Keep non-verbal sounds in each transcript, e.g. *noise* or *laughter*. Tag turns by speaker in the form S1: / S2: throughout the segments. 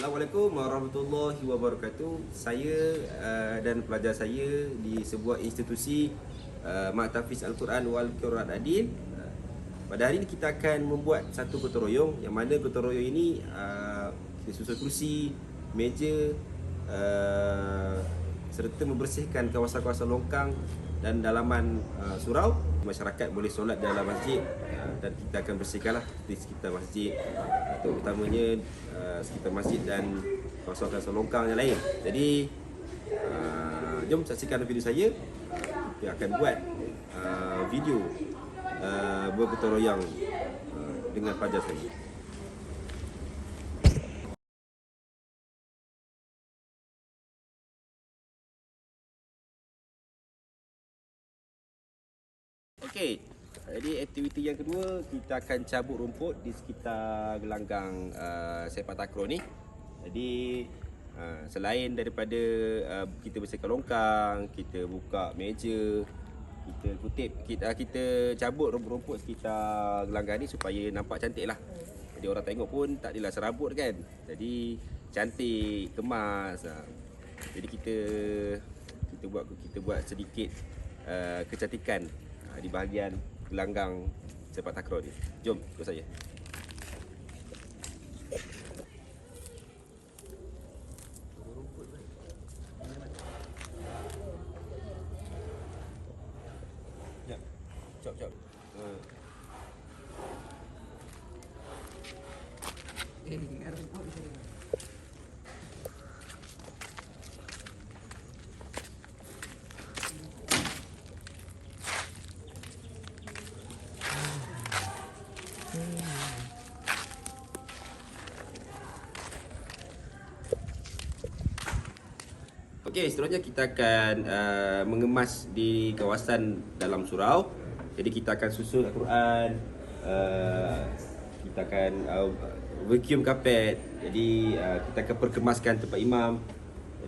S1: Assalamualaikum warahmatullahi wabarakatuh. Saya uh, dan pelajar saya di sebuah institusi uh, Maktafiz Al-Quran wal Quran Adil. Uh, pada hari ini kita akan membuat satu gotong yang mana gotong ini uh, kita susun kerusi, meja uh, serta membersihkan kawasan-kawasan longkang dan dalaman uh, surau masyarakat boleh solat dalam masjid uh, dan kita akan bersihkanlah di sekitar masjid terutamanya uh, sekitar masjid dan kawasan-kawasan longkang yang lain. Jadi uh, jom saksikan video saya. Kita akan buat uh, video uh, gotong royong uh, dengan pelajar saya. Aktiviti yang kedua kita akan cabut rumput di sekitar gelanggang uh, sepak takraw ni. Jadi uh, selain daripada uh, kita bersihkan longkang, kita buka meja, kita kutip kita kita cabut rumput-rumput sekitar gelanggang ni supaya nampak cantik lah. Jadi orang tengok pun tak adalah serabut kan. Jadi cantik, kemas. Uh. Jadi kita kita buat kita buat sedikit uh, kecantikan uh, di bahagian gelanggang sepak takraw ni. Jom ikut saya. Ya. Cop cop. Uh. Okey, seterusnya kita akan uh, mengemas di kawasan dalam surau. Jadi kita akan susun Al-Quran, uh, kita akan uh, vacuum kapet. Jadi uh, kita akan perkemaskan tempat imam.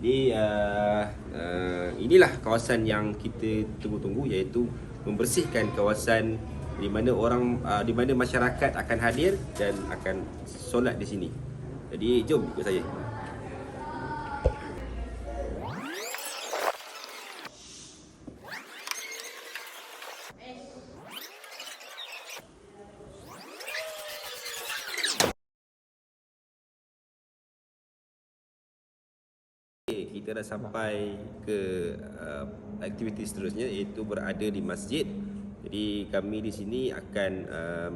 S1: Jadi uh, uh, inilah kawasan yang kita tunggu-tunggu iaitu membersihkan kawasan di mana orang uh, di mana masyarakat akan hadir dan akan solat di sini. Jadi jom ikut saya. Kita dah sampai ke uh, aktiviti seterusnya iaitu berada di masjid. Jadi kami di sini akan um,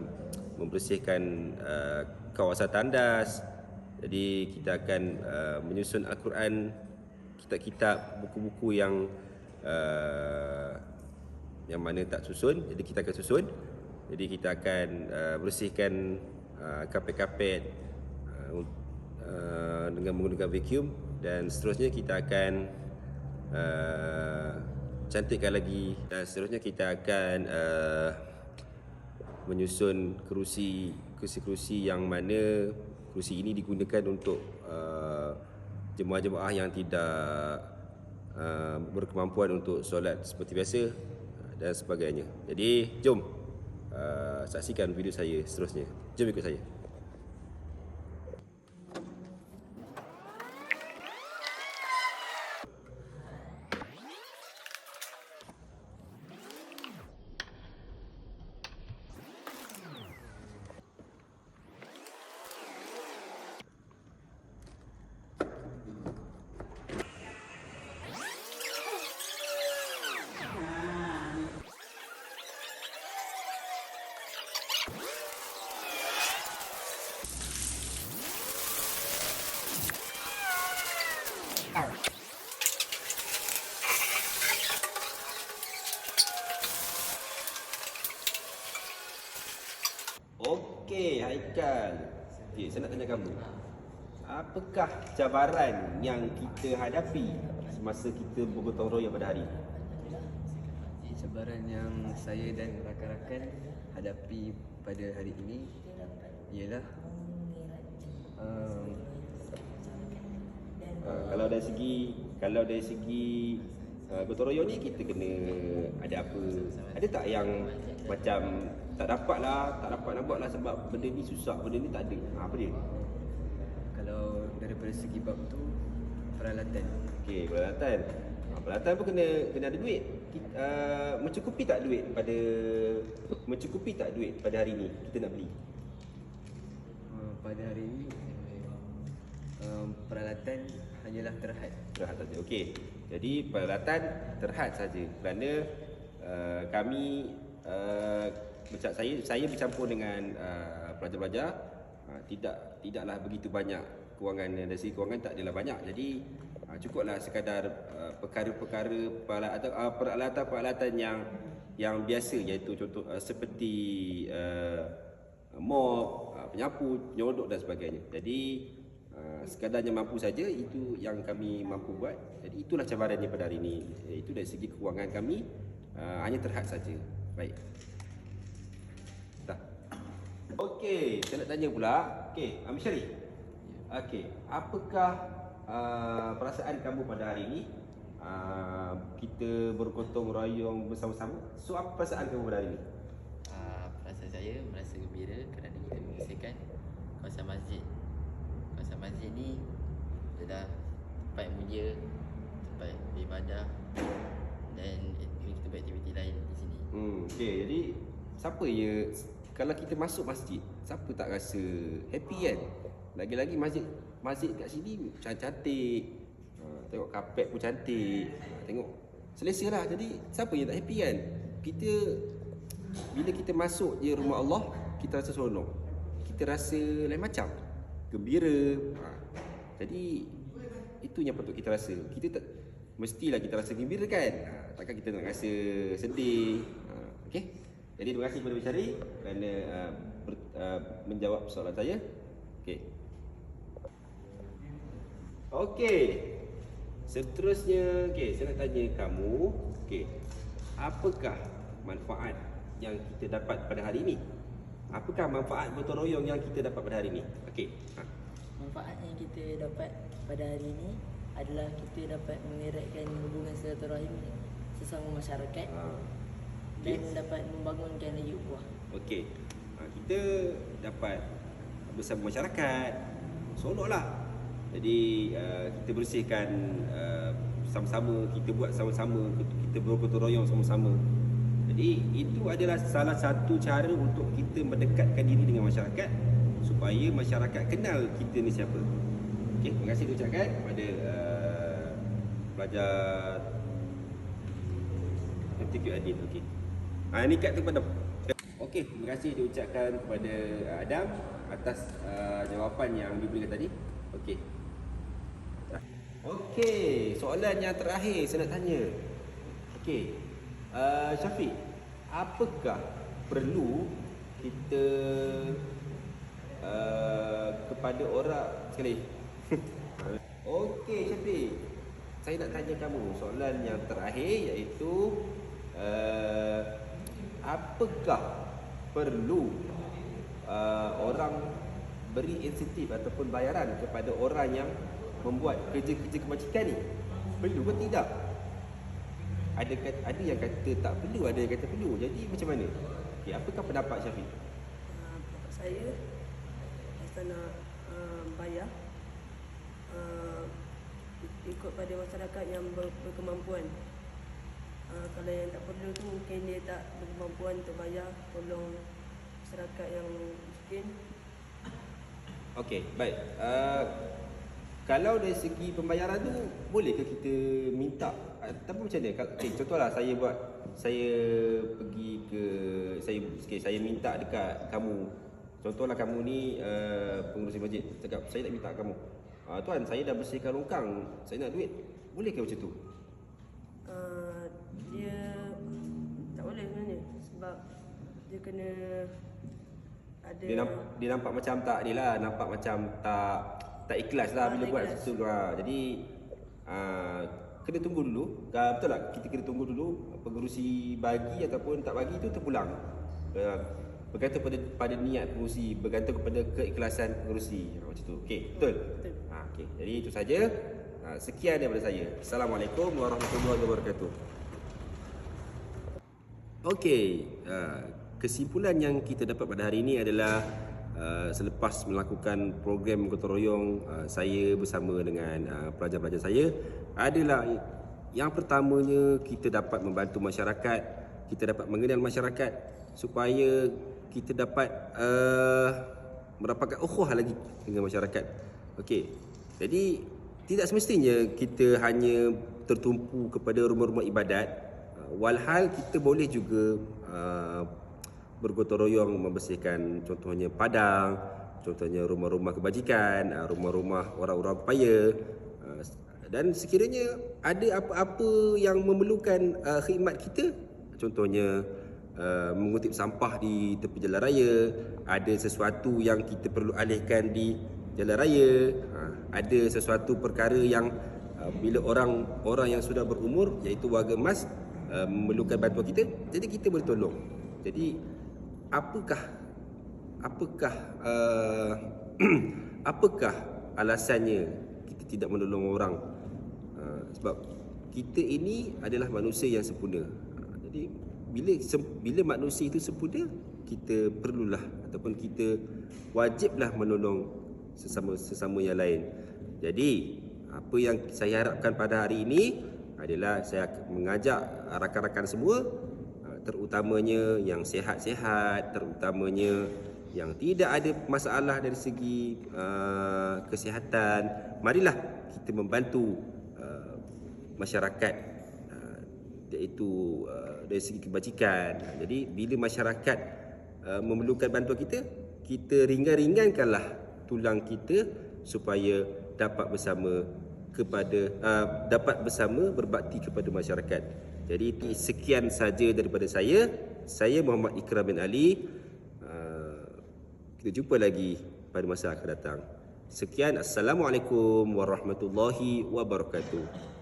S1: membersihkan uh, kawasan tandas. Jadi kita akan uh, menyusun Al-Quran, kitab-kitab, buku-buku yang uh, yang mana tak susun. Jadi kita akan susun. Jadi kita akan uh, bersihkan uh, kapet-kapet uh, uh, dengan menggunakan vacuum dan seterusnya kita akan uh, cantikkan lagi dan seterusnya kita akan uh, menyusun kerusi kerusi-kerusi yang mana kerusi ini digunakan untuk uh, jemaah-jemaah yang tidak uh, berkemampuan untuk solat seperti biasa uh, dan sebagainya. Jadi jom uh, saksikan video saya seterusnya. Jom ikut saya. Okey, Haikal. Okay, saya nak tanya kamu. Apakah cabaran yang kita hadapi semasa kita bergotong royong pada hari ini?
S2: Cabaran yang saya dan rakan-rakan hadapi pada hari ini ialah um,
S1: Uh, kalau dari segi kalau dari segi uh, gotong royong ni kita kena ada apa? Ada tak yang macam tak dapat lah, tak dapat nak buat lah sebab benda ni susah, benda ni tak ada. Ha, apa dia?
S2: kalau daripada segi bab tu peralatan.
S1: Okey, peralatan. Ha, peralatan pun kena kena ada duit. Kita, uh, mencukupi tak duit pada mencukupi tak duit pada hari ni kita nak beli?
S2: Uh, pada hari ini um, peralatan hanyalah terhad.
S1: Terhad saja. Okey. Jadi peralatan terhad saja kerana uh, kami uh, saya saya bercampur dengan uh, pelajar-pelajar uh, tidak tidaklah begitu banyak kewangan dari segi kewangan tak adalah banyak. Jadi uh, cukuplah sekadar uh, perkara-perkara peralatan uh, peralatan-peralatan yang yang biasa iaitu contoh uh, seperti uh, mop, uh, penyapu, penyodok dan sebagainya. Jadi Uh, sekadarnya mampu saja itu yang kami mampu buat. Jadi itulah cabarannya pada hari ini. Itu dari segi kewangan kami uh, hanya terhad saja. Baik. Okey, saya nak tanya pula. Okey, Amir Syarif. Okey, apakah uh, perasaan kamu pada hari ini? Uh, kita bergotong royong bersama-sama. So apa perasaan kamu pada hari ini?
S3: Uh, perasaan saya merasa gembira kerana kita membersihkan kawasan masjid. Kawasan masjid ni adalah tempat mulia, tempat beribadah dan kita buat aktiviti lain di sini.
S1: Hmm, okey. Jadi siapa ya kalau kita masuk masjid, siapa tak rasa happy kan? Lagi-lagi masjid masjid kat sini cantik. Ha, tengok kapet pun cantik. Ha, tengok selesa lah. Jadi siapa yang tak happy kan? Kita bila kita masuk je rumah Allah, kita rasa seronok. Kita rasa lain macam. Gembira. Ha, jadi itu yang patut kita rasa. Kita tak mestilah kita rasa gembira kan? Takkan kita nak rasa sedih. Okey. Jadi terima kasih kepada Bisyari kerana uh, ber, uh, menjawab soalan saya. Okey. Okey. Seterusnya, okey, saya nak tanya kamu, okey. Apakah manfaat yang kita dapat pada hari ini? Apakah manfaat gotong royong yang kita dapat pada hari ini? Okey. Ha.
S4: Manfaat yang kita dapat pada hari ini adalah kita dapat mengeratkan hubungan silaturahim sesama masyarakat
S1: Ha.
S4: Dan dapat membangunkan lagi ukhuwah.
S1: Okey. Ha, kita dapat bersama masyarakat. Seronoklah. Jadi uh, kita bersihkan uh, sama-sama, kita buat sama-sama, kita bergotong royong sama-sama. Jadi itu adalah salah satu cara untuk kita mendekatkan diri dengan masyarakat supaya masyarakat kenal kita ni siapa. Okey, terima kasih diucapkan kepada uh, pelajar MTQ Adil. Okey. Ha, ini kad tu pada Okey, terima kasih diucapkan kepada uh, Adam atas uh, jawapan yang diberikan tadi. Okey. Okey, soalan yang terakhir saya nak tanya. Okey. Uh, Syafiq, apakah perlu kita uh, kepada orang sekali? *laughs* Okey, Syafiq. Saya nak tanya kamu soalan yang terakhir iaitu uh, apakah perlu uh, orang beri insentif ataupun bayaran kepada orang yang membuat kerja-kerja kebajikan ni? Perlu ke tidak? Ada kata, ada yang kata tak perlu, ada yang kata perlu. Jadi macam mana? Okay, apakah pendapat Syafiq?
S5: uh, pendapat saya Asal nak uh, bayar uh, ikut pada masyarakat yang ber, berkemampuan uh, kalau yang tak perlu tu mungkin dia tak berkemampuan untuk bayar tolong masyarakat yang miskin
S1: Okey, baik. Uh, kalau dari segi pembayaran tu boleh ke kita minta ataupun macam mana? Okay, contohlah saya buat saya pergi ke saya okay, saya minta dekat kamu. Contohlah kamu ni uh, pengurusi masjid. Cakap saya nak minta kamu. Uh, tuan, saya dah bersihkan longkang. Saya nak duit. Boleh ke macam tu?
S5: uh, dia tak boleh sebenarnya sebab dia kena ada
S1: Dia nampak, dia nampak macam tak ni lah, nampak macam tak tak ikhlas lah
S5: Ah,
S1: bila buat
S5: ikhlas.
S1: situ lah. Jadi uh, kena tunggu dulu. Uh, betul tak? Kita kena tunggu dulu pengurusi bagi ataupun tak bagi tu terpulang. Uh, bergantung pada pada niat pengurusi, bergantung kepada keikhlasan pengurusi. Macam tu. Okey, betul?
S5: Betul.
S1: Ha, okey. Jadi itu saja. Uh, sekian daripada saya. Assalamualaikum warahmatullahi wabarakatuh. Okey, uh, kesimpulan yang kita dapat pada hari ini adalah uh, selepas melakukan program gotong royong uh, saya bersama dengan uh, pelajar-pelajar saya adalah yang pertamanya kita dapat membantu masyarakat, kita dapat mengenal masyarakat supaya kita dapat uh, mendapatkan ukhuwah lagi dengan masyarakat. Okey. Jadi tidak semestinya kita hanya tertumpu kepada rumah-rumah ibadat. Uh, walhal kita boleh juga uh, bergotong royong membersihkan contohnya padang, contohnya rumah-rumah kebajikan, uh, rumah-rumah orang-orang paya. Uh, dan sekiranya ada apa-apa yang memerlukan uh, khidmat kita, contohnya uh, mengutip sampah di tepi jalan raya, ada sesuatu yang kita perlu alihkan di jalan raya, uh, ada sesuatu perkara yang uh, bila orang orang yang sudah berumur iaitu warga emas uh, memerlukan bantuan kita, jadi kita boleh tolong. Jadi apakah apakah uh, *clears throat* apakah alasannya kita tidak menolong orang? Uh, sebab kita ini adalah manusia yang sempurna. Uh, jadi bila bila manusia itu sempurna kita perlulah ataupun kita wajiblah menolong sesama sesama yang lain. Jadi apa yang saya harapkan pada hari ini adalah saya mengajak rakan-rakan semua uh, terutamanya yang sihat-sihat terutamanya yang tidak ada masalah dari segi uh, kesihatan marilah kita membantu uh, masyarakat uh, iaitu uh, dari segi kebajikan. Jadi bila masyarakat uh, memerlukan bantuan kita kita ringan-ringankanlah tulang kita supaya dapat bersama kepada uh, dapat bersama berbakti kepada masyarakat. Jadi sekian saja daripada saya. Saya Muhammad Ikram bin Ali. Uh, kita jumpa lagi pada masa akan datang. Sekian assalamualaikum warahmatullahi wabarakatuh.